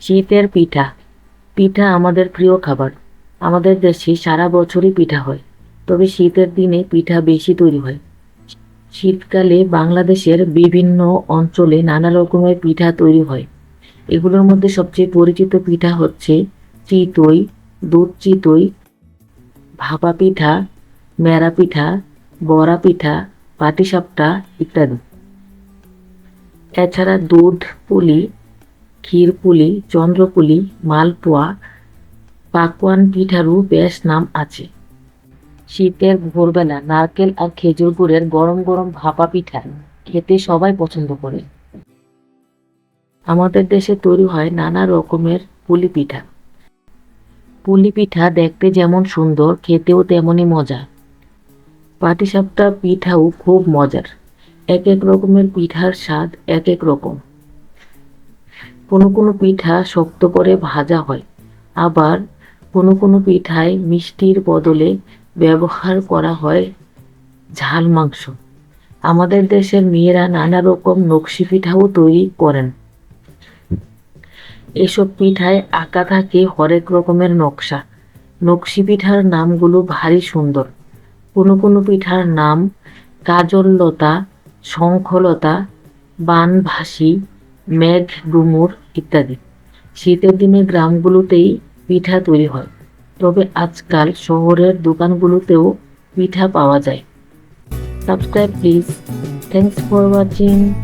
শীতের পিঠা। পিঠা আমাদের প্রিয় খাবার। আমাদের দেশে সারা বছরই পিঠা হয়। তবে শীতের দিনে পিঠা বেশি তৈরি হয়। শীতকালে বাংলাদেশের বিভিন্ন অঞ্চলে নানা রকমের পিঠা তৈরি হয়। এগুলোর মধ্যে সবচেয়ে পরিচিত পিঠা হচ্ছে চিতই, দুধ চিতই, ভাপা পিঠা, মেরা পিঠা, বড়া পিঠা, পাটিসাপটা ইত্যাদি। এছাড়া দুধ, পুলি ক্ষীরপুলি, চন্দ্রপুলি, মালপোয়া পাকোয়ান পিঠারও বেশ নাম আছে। শীতের ভোরবেলা নারকেল আর খেজুর গুড়ের গরম গরম ভাপা পিঠা খেতে সবাই পছন্দ করে। আমাদের দেশে তৈরি হয় নানা রকমের পুলি পিঠা। পুলি পিঠা দেখতে যেমন সুন্দর, খেতেও তেমনই মজা। পাটিসাপটা পিঠাও খুব মজার। এক এক রকমের পিঠার স্বাদ এক এক রকম। কোনো কোনো পিঠা শক্ত করে ভাজা হয়। আবার কোনো কোনো পিঠায় মিষ্টির বদলে ব্যবহার করা হয় ঝাল মাংস। আমাদের দেশের মেয়েরা নানা রকম নকশি পিঠাও তৈরি করেন। এসব পিঠায় আঁকা থাকে হরেক রকমের নকশা। নকশি পিঠার নামগুলো ভারী সুন্দর। কোনো কোনো পিঠার নাম কাজললতা, শঙ্খলতা, বানভাসী মেঘ ডুমুর ইত্যাদি। শীতের দিনে গ্রামগুলোতেই পিঠা তৈরি হয়। তবে আজকাল শহরের দোকানগুলোতেও পিঠা পাওয়া যায়। Subscribe please thanks for watching